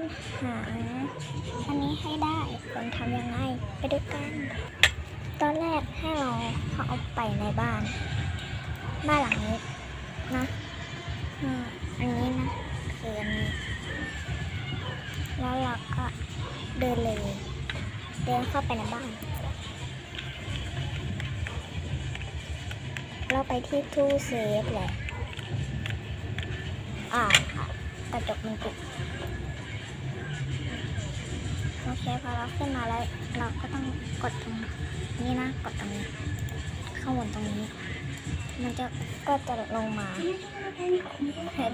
ารหาอันนี้ให้ได้ควรทำยังไงไปดูกัน ตอนแรกให้เราเขาเอาไปในบ้าน บ้านหลังนี้นะอันนี้นะคืออันนี้แล้วเราก็เดินเลย เดินเข้าไปในบ้าน เราไปที่ตู้เซฟแหละอ่าค่ะกระจกมันปิด เคพอเราขึ้นมาแล้วเราก็ต้องกดตรงนี้นะ กดตรงนี้ ข้างบนตรงนี้ มันจะก็จะลงมา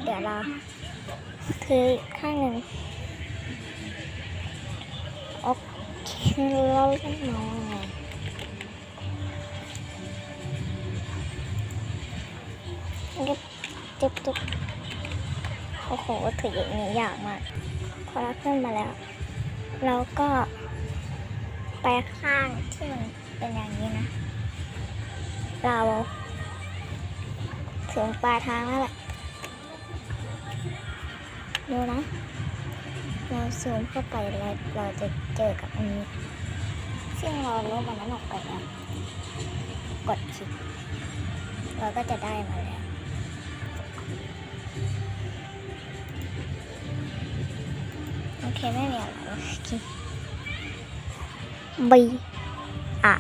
เดี๋ยวเราถือข้างหนึ่งโอเคเราเล่นน้องไงจุ๊บจุ๊บจุ๊บโอ้โหถืออย่างนี้ยากมาก พอเราขึ้นมาแล้ว เราก็ไปข้างที่มันเป็นอย่างนี้นะ เราถึงปลายทางแล้วแหละ ดูนะ เราซูมเข้าไปแล้วเราจะเจอกับอันนี้ ซึ่งเราลบมันนั้นออกไปแล้ว กดคลิก เราก็จะได้มาแล้ว โอเคไม่มีอะ